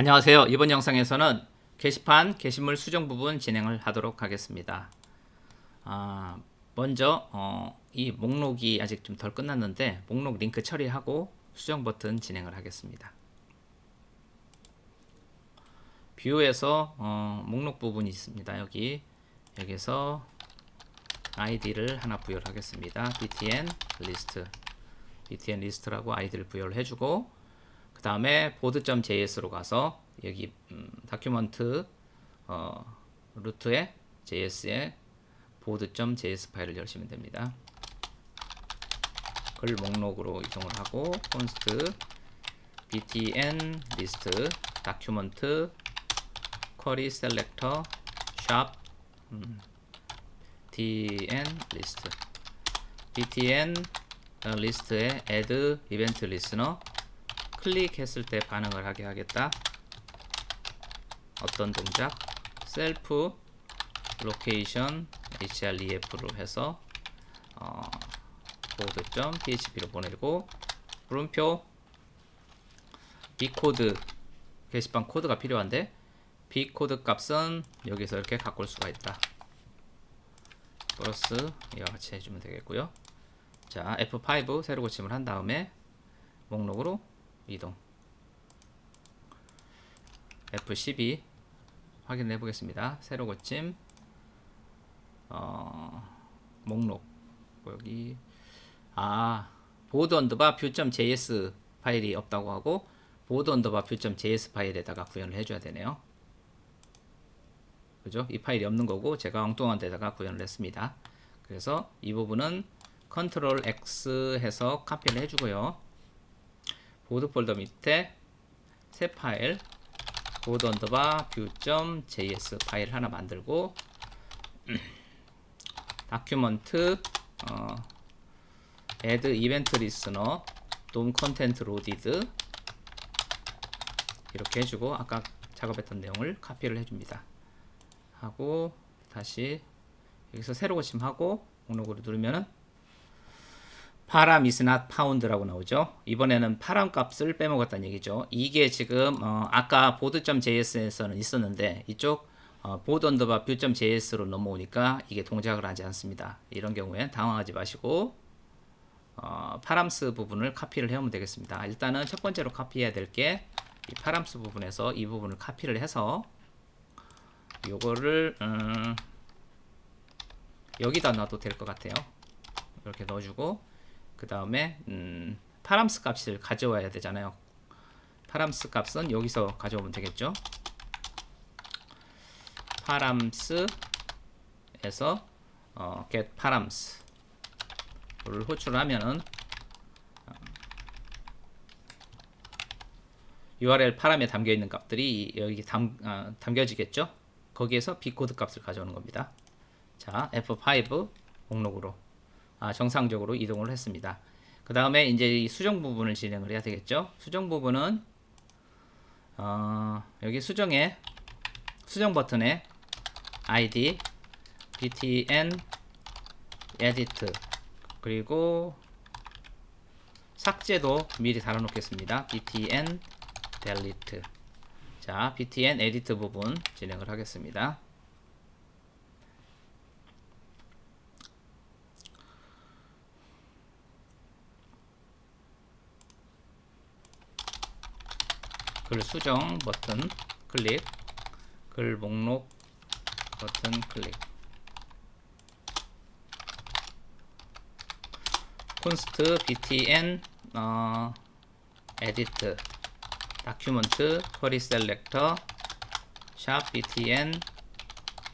안녕하세요. 이번 영상에서는 게시판 게시물 수정 부분 진행을 하도록 하겠습니다. 아, 먼저 어, 이 목록이 아직 좀 덜 끝났는데 목록 링크 처리하고 수정 버튼 진행을 하겠습니다. 뷰에서 어, 목록 부분이 있습니다. 여기 여기서 아이디를 하나 부여를 하겠습니다. btn 리스트 btn 리스트라고 아이디를 부여를 해주고 그 다음에 보드.js로 가서 여기 음, 다큐먼트 어, 루트에 js에 보드.js 파일을 열시면 됩니다. 글 목록으로 이동을 하고 const btn 리스트 다큐먼트 쿼리 셀렉터 샵 음, tn 리스트 btn 어, 리스트에 add 이벤트 리스너 클릭했을 때 반응을 하게 하겠다. 어떤 동작? 셀프 로케이션 href로 해서 어, 보드.php로 보내고 물음표 b코드 게시판 코드가 필요한데 b코드 값은 여기서 이렇게 바꿀 수가 있다. 플러스 이와 같이 해주면 되겠고요. 자 F5 새로 고침을 한 다음에 목록으로 이동 F12 확인해 보겠습니다. 새로 고침 어, 목록 여기 아 보드 언더바 뷰.js 파일이 없다고 하고 보드 언더바 뷰.js 파일에다가 구현을 해줘야 되네요. 그죠? 이 파일이 없는 거고 제가 엉뚱한 데다가 구현을 했습니다. 그래서 이 부분은 컨트롤 X 해서 카피를 해주고요. 보드 폴더 밑에 새 파일 보드 언더바 뷰.js 파일 하나 만들고 다큐먼트 어, add event listener dom content loaded 이렇게 해주고 아까 작업했던 내용을 카피를 해줍니다. 하고 다시 여기서 새로 고침하고 목록으로 누르면은 파람 is not found라고 나오죠. 이번에는 파람 값을 빼먹었다는 얘기죠. 이게 지금 어, 아까 보드.js에서는 있었는데 이쪽 어, 언더바 뷰.js로 넘어오니까 이게 동작을 하지 않습니다. 이런 경우엔 당황하지 마시고 어, 파람스 부분을 카피를 해오면 되겠습니다. 일단은 첫 번째로 카피해야 될 게 이 파람스 부분에서 이 부분을 카피를 해서 요거를 음, 여기다 놔도 될 것 같아요. 이렇게 넣어주고 그 다음에 음, 파람스 값을 가져와야 되잖아요. 파람스 값은 여기서 가져오면 되겠죠. 파람스에서 어, get params,를 호출하면은 어, URL 파람에 담겨 있는 값들이 여기 담, 아, 담겨지겠죠. 거기에서 비코드 값을 가져오는 겁니다. 자, F5 목록으로 아, 정상적으로 이동을 했습니다. 그 다음에 이제 이 수정 부분을 진행을 해야 되겠죠. 수정 부분은 어, 여기 수정에 수정 버튼에 id btn edit 그리고 삭제도 미리 달아놓겠습니다. btn delete 자 btn edit 부분 진행을 하겠습니다. 글 수정 버튼 클릭 글 목록 버튼 클릭. 콘스트 btn 어, 에디트 다큐먼트 쿼리 셀렉터 샵 btn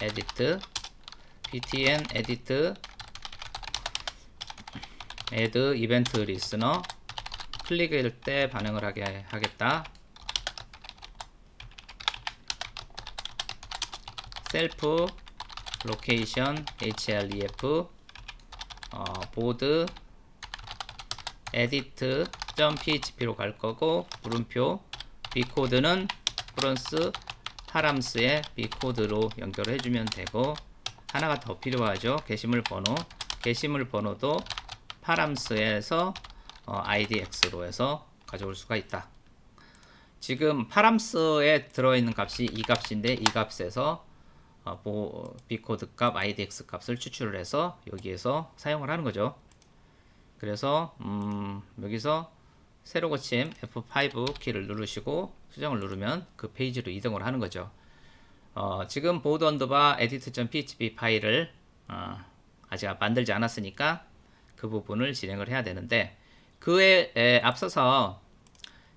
에디트 btn 에디트 add 이벤트 리스너 클릭일 때 반응을 하게 하겠다 셀프 로케이션 href 어, 보드 edit php로 갈 거고 물음표 b코드는 프런스 파람스의 b코드로 연결해 주면 되고 하나가 더 필요하죠. 게시물 번호. 게시물 번호도 파람스에서 어, idx로 해서 가져올 수가 있다. 지금 파람스에 들어있는 값이 이 값인데 이 값에서 어, 보, B코드 값, IDX 값을 추출을 해서 여기에서 사용을 하는 거죠. 그래서 음, 여기서 새로 고침 F5 키를 누르시고 수정을 누르면 그 페이지로 이동을 하는 거죠. 어, 지금 보드 언더바 edit.php 파일을 어, 아직 만들지 않았으니까 그 부분을 진행을 해야 되는데 그에 에, 앞서서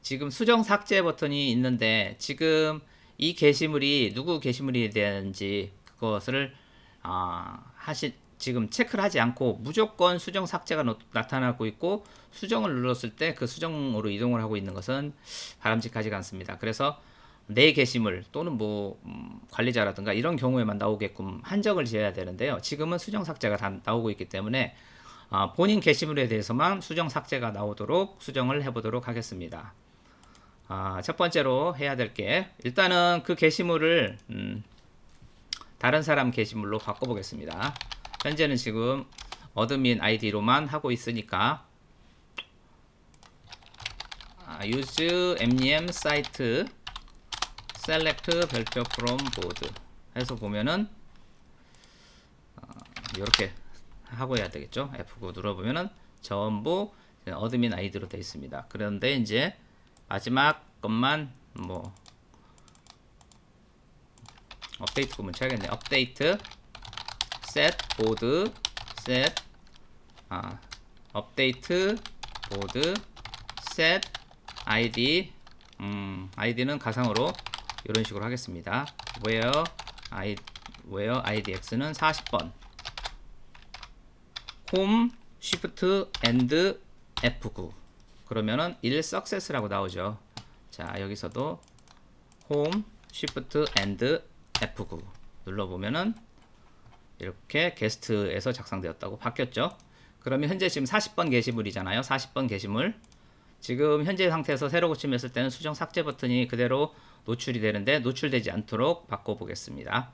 지금 수정 삭제 버튼이 있는데 지금 이 게시물이 누구 게시물이 되는지 그것을 아, 하시 지금 체크를 하지 않고 무조건 수정 삭제가 노- 나타나고 있고 수정을 눌렀을 때 그 수정으로 이동을 하고 있는 것은 바람직하지가 않습니다. 그래서 내 게시물 또는 뭐 음, 관리자라든가 이런 경우에만 나오게끔 한정을 지어야 되는데요. 지금은 수정 삭제가 다 나오고 있기 때문에 아, 본인 게시물에 대해서만 수정 삭제가 나오도록 수정을 해보도록 하겠습니다. 아, 첫 번째로 해야 될 게 일단은 그 게시물을 음, 다른 사람 게시물로 바꿔보겠습니다. 현재는 지금 어드민 아이디로만 하고 있으니까 아, use mem site select 별표 from board 해서 보면은 이렇게 하고 해야 되겠죠. F9 눌러보면은 전부 어드민 아이디로 되어 있습니다. 그런데 이제 마지막 것만 뭐 업데이트 구문 쳐야겠네. 업데이트 set 보드 set 아 업데이트 보드 set id 음 id는 가상으로 이런 식으로 하겠습니다. where i where idx는 40번 home shift and F9 그러면은 1 success라고 나오죠. 자, 여기서도 home shift and F9 눌러 보면은 이렇게 게스트에서 작성되었다고 바뀌었죠. 그러면 현재 지금 40번 게시물이잖아요. 40번 게시물. 지금 현재 상태에서 새로 고침했을 때는 수정 삭제 버튼이 그대로 노출이 되는데 노출되지 않도록 바꿔 보겠습니다.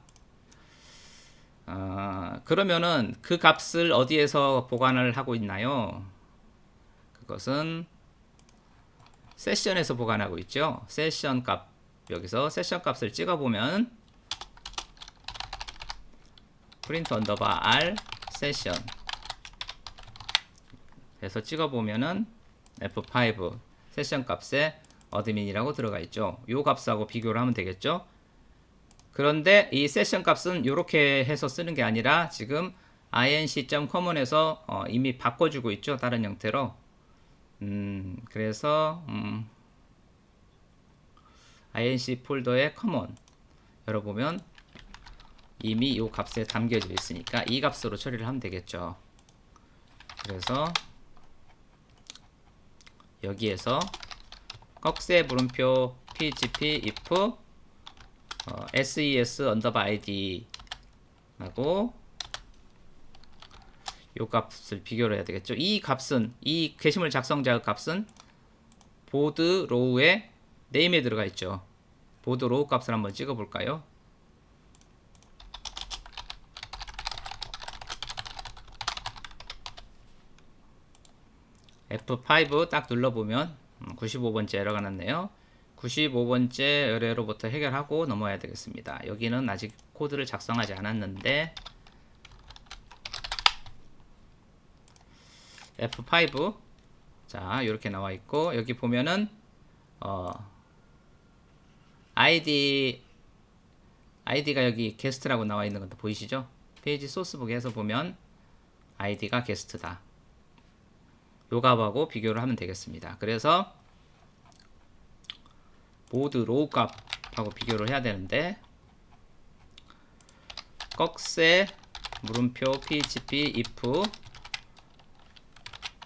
아, 그러면은 그 값을 어디에서 보관을 하고 있나요? 그것은 세션에서 보관하고 있죠. 세션 값 여기서 세션 값을 찍어 보면 프린트 언더바 r 세션 해서 찍어 보면은 F5 세션 값에 어드민이라고 들어가 있죠. 요 값하고 비교를 하면 되겠죠. 그런데 이 세션 값은 이렇게 해서 쓰는 게 아니라 지금 inc.common에서 어, 이미 바꿔주고 있죠. 다른 형태로. 음, 그래서 음, inc 폴더에 common 열어보면 이미 이 값에 담겨져 있으니까 이 값으로 처리를 하면 되겠죠. 그래서 여기에서 꺽쇠 물음표 php if 어, ses 언더바 id 하고 요 값을 비교를 해야 되겠죠. 이 값은 이 게시물 작성자 값은 보드 로우의 네임에 들어가 있죠. 보드 로우 값을 한번 찍어 볼까요? F5 딱 눌러보면 95번째 에러가 났네요. 95번째 에러로부터 해결하고 넘어야 되겠습니다. 여기는 아직 코드를 작성하지 않았는데 F5 자 이렇게 나와 있고 여기 보면은 어 ID 아이디가 여기 게스트라고 나와 있는 것도 보이시죠? 페이지 소스북에서 보면 아이디가 게스트다. 요 값하고 비교를 하면 되겠습니다. 그래서 보드 로우 값하고 비교를 해야 되는데 꺽쇠 물음표 php if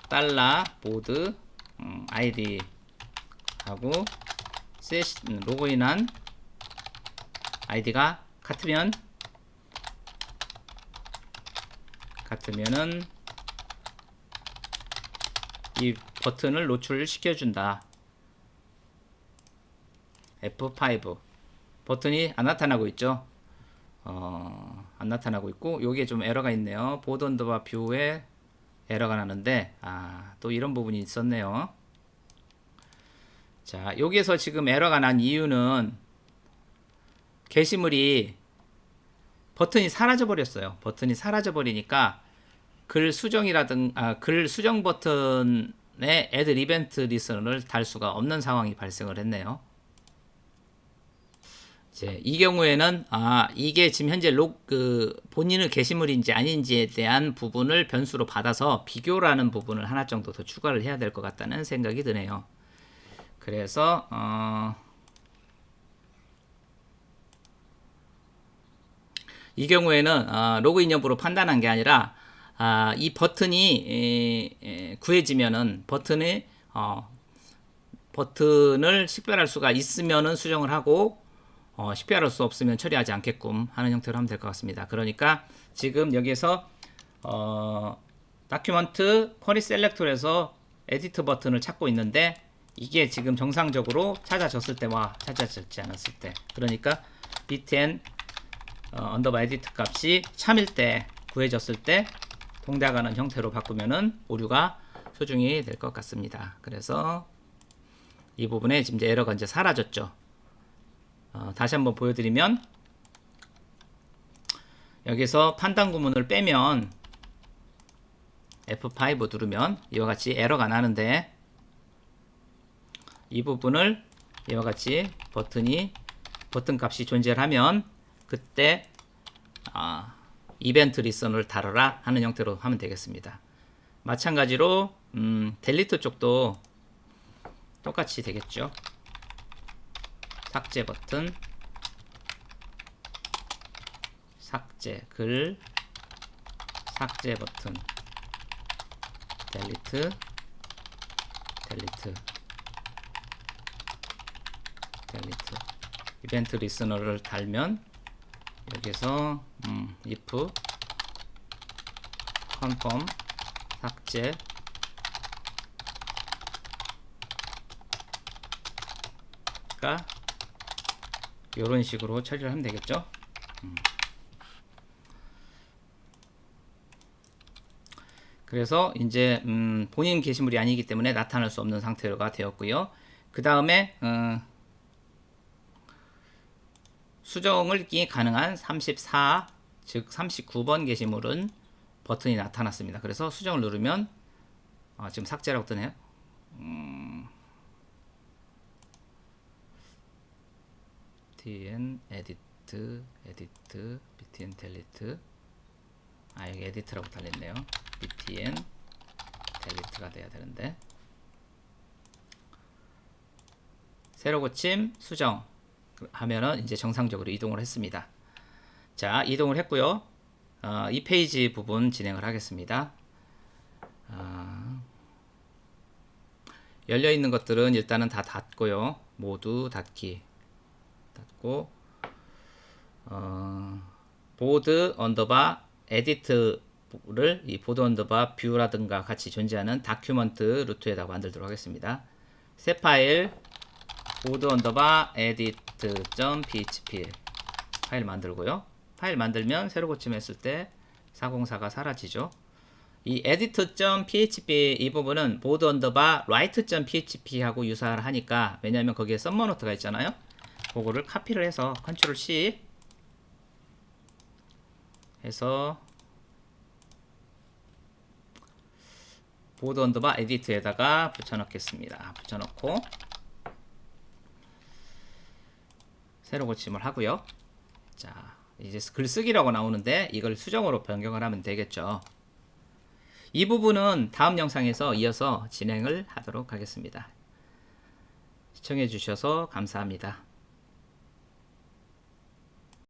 달러 보드 음, 아이디 하고 세시, 로그인한 아이디가 같으면 같으면은 이 버튼을 노출시켜 준다. F5 버튼이 안 나타나고 있죠. 어, 안 나타나고 있고 여기에 좀 에러가 있네요. 보드 언더바 뷰에 에러가 나는데 아, 또 이런 부분이 있었네요. 자, 여기에서 지금 에러가 난 이유는 게시물이 버튼이 사라져 버렸어요. 버튼이 사라져 버리니까 글 수정이라든 아, 글 수정 버튼에 애드 이벤트 리슨을 달 수가 없는 상황이 발생을 했네요. 이제 이 경우에는 아 이게 지금 현재 록 그 본인의 게시물인지 아닌지에 대한 부분을 변수로 받아서 비교라는 부분을 하나 정도 더 추가를 해야 될 것 같다는 생각이 드네요. 그래서 어, 이 경우에는 어, 로그인 여부로 판단한 게 아니라 아, 이 버튼이 에, 에, 구해지면은 버튼이 어, 버튼을 식별할 수가 있으면은 수정을 하고 어, 식별할 수 없으면 처리하지 않게끔 하는 형태로 하면 될 것 같습니다. 그러니까 지금 여기에서 어, 다큐먼트 쿼리 셀렉tor에서 에디트 버튼을 찾고 있는데 이게 지금 정상적으로 찾아졌을 때와 찾아졌지 않았을 때 그러니까 btn 어, 언더바 에디트 값이 참일 때 구해졌을 때 동작하는 형태로 바꾸면은 오류가 소중히 될 것 같습니다. 그래서 이 부분에 지금 이제 에러가 이제 사라졌죠. 어, 다시 한번 보여드리면 여기서 판단 구문을 빼면 F5 누르면 이와 같이 에러가 나는데 이 부분을 이와 같이 버튼이 버튼 값이 존재를 하면 그때 아, 이벤트 리선을 다뤄라 하는 형태로 하면 되겠습니다. 마찬가지로 음, 델리트 쪽도 똑같이 되겠죠. 삭제 버튼. 삭제 글. 삭제 버튼. 델리트 델리트 델리트 이벤트 리스너를 달면 여기서 음, if confirm 삭제. 가 이런 식으로 처리를 하면 되겠죠. 음. 그래서 이제 음, 본인 게시물이 아니기 때문에 나타날 수 없는 상태가 되었고요. 그 다음에 어, 수정을 기 가능한 34, 즉 39번 게시물은 버튼이 나타났습니다. 그래서 수정을 누르면 아, 지금 삭제라고 뜨네요. 음, btn edit edit btn delete 아 여기 edit라고 달렸네요. btn delete가 돼야 되는데 새로 고침 수정 하면은 이제 정상적으로 이동을 했습니다. 자, 이동을 했고요. 어, 이 페이지 부분 진행을 하겠습니다. 어, 열려 있는 것들은 일단은 다 닫고요. 모두 닫기 닫고 어, 보드 언더바 에디트를 이 보드 언더바 뷰라든가 같이 존재하는 다큐먼트 루트에다 만들도록 하겠습니다. 새 파일 보드 언더바 edit.php 파일 만들고요. 파일 만들면 새로 고침했을 때 404가 사라지죠. 이 edit.php 이 부분은 보드 언더바 write.php 하고 유사를 하니까 왜냐하면 거기에 썸머노트가 있잖아요. 그거를 카피를 해서 컨트롤 C 해서 보드 언더바 에디트에다가 붙여넣겠습니다. 붙여넣고 새로 고침을 하고요. 자, 이제 글쓰기라고 나오는데 이걸 수정으로 변경을 하면 되겠죠. 이 부분은 다음 영상에서 이어서 진행을 하도록 하겠습니다. 시청해 주셔서 감사합니다.